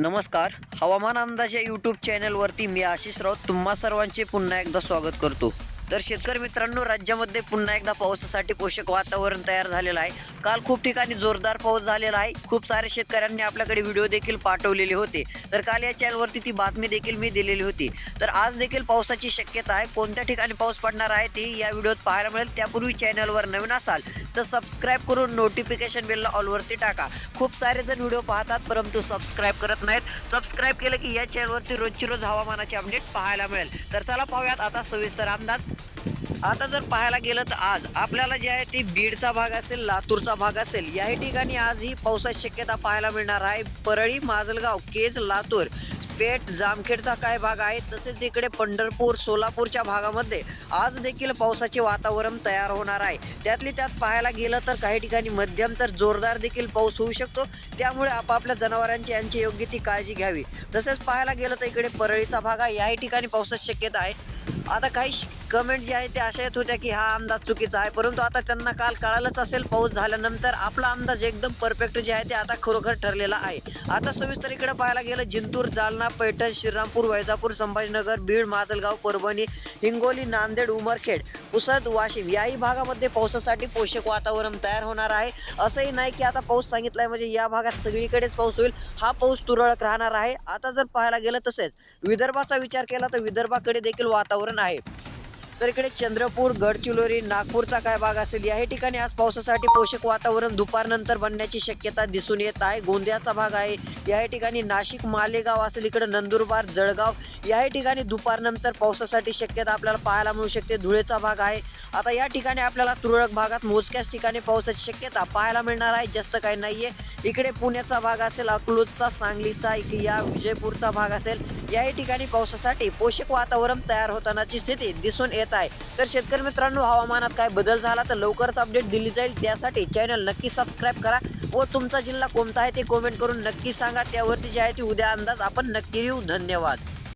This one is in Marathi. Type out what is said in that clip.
नमस्कार. हवामान अंदाज या यूट्यूब चॅनलवरती मी आशिष राऊत तुम्हा सर्वांचे पुन्हा एकदा स्वागत करतो. तर शेतकरी मित्रांनो राज्यामध्ये पुन्हा एकदा पावसासाठी पोषक वातावरण तयार झालेलं आहे. काल खूप ठिकाणी जोरदार पाऊस झालेला आहे. खूप सारे शेतकऱ्यांनी आपल्याकडे व्हिडिओ देखील पाठवलेले होते. तर काल या चॅनलवरती ती बातमी देखील मी दिलेली होती. तर आज देखील पावसाची शक्यता आहे. कोणत्या ठिकाणी पाऊस पडणार आहे ते या व्हिडिओत पाहायला मिळेल. त्यापूर्वी चॅनलवर नवीन असाल तर सबस्क्राईब करून नोटिफिकेशन बेलला ऑलवरती टाका. खूप सारे जण व्हिडिओ पाहतात परंतु सबस्क्राईब करत नाहीत. सबस्क्राईब केलं की या चॅनलवरती रोजची रोज हवामानाचे अपडेट पाहायला मिळेल. तर चला पाहूयात आता सविस्तर अंदाज. आता जर पाहायला गेलं तर आज आपल्याला जे आहे ते बीडचा भाग असेल लातूरचा भाग असेल याही ठिकाणी आज ही पावसाची शक्यता पाहायला मिळणार आहे. परळी माजलगाव केज लातूर पेठ जामखेडचा काय भाग आहे तसेच इकडे पंढरपूर सोलापूरच्या भागामध्ये आज देखील पावसाचे वातावरण तयार होणार आहे. त्यातली त्यात पाहायला गेलं तर काही ठिकाणी मध्यम तर जोरदार देखील पाऊस होऊ शकतो. त्यामुळे आपापल्या जनावरांची यांची योग्य ती काळजी घ्यावी. तसेच पाहायला गेलं तर इकडे परळीचा भाग आहे याही ठिकाणी पावसाची शक्यता आहे. आता काही कमेंट जे आहे ते अशा येत होत्या की हा अंदाज चुकीचा आहे. परंतु आता त्यांना काल कळालंच असेल पाऊस झाल्यानंतर आपला अंदाज एकदम परफेक्ट जे आहे ते आता खरोखर ठरलेला आहे. आता सविस्तर इकडे पाहायला गेलं जिंतूर जालना पैठण श्रीरामपूर वैजापूर संभाजीनगर बीड माजलगाव परभणी हिंगोली नांदेड उमरखेड पुसद वाशिम याही भागामध्ये पावसासाठी पोषक वातावरण तयार होणार आहे. असंही नाही की आता पाऊस सांगितलाय म्हणजे या भागात सगळीकडेच पाऊस होईल. हा पाऊस तुरळक राहणार आहे. आता जर पाहायला गेलं तसेच विदर्भाचा विचार केला तर विदर्भाकडे देखील वातावरण आहे. तर इकडे चंद्रपूर गडचिरोली नागपूरचा काय भाग असेल याही ठिकाणी आज पावसासाठी पोषक वातावरण दुपारनंतर बनण्याची शक्यता दिसून येत आहे. गोंदियाचा भाग आहे. याही ठिकाणी नाशिक मालेगाव असेल इकडे नंदुरबार जळगाव याही ठिकाणी दुपारनंतर पावसासाठी शक्यता आपल्याला पाहायला मिळू शकते. धुळेचा भाग आहे. आता या ठिकाणी आपल्याला तुरळक भागात मोजक्याच ठिकाणी पावसाची शक्यता पाहायला मिळणार आहे. जास्त काही नाहीये. इकडे पुण्याचा भाग असेल अकलूजचा सांगलीचा इक- या विजयपूरचा भाग असेल. याही ठिकाणी पावसासाठी पोषक वातावरण तयार होतानाची स्थिती दिसून येत आहे. तर शेतकरी मित्रांनो हवामानात काय बदल झाला तर लवकरच अपडेट दिली जाईल. त्यासाठी चॅनल नक्की सबस्क्राईब करा व तुमचा जिल्हा कोणता आहे ते कॉमेंट करून नक्की सांगा. त्यावरती जे आहे ती उद्या अंदाज. आपण नक्की येऊ धन्यवाद.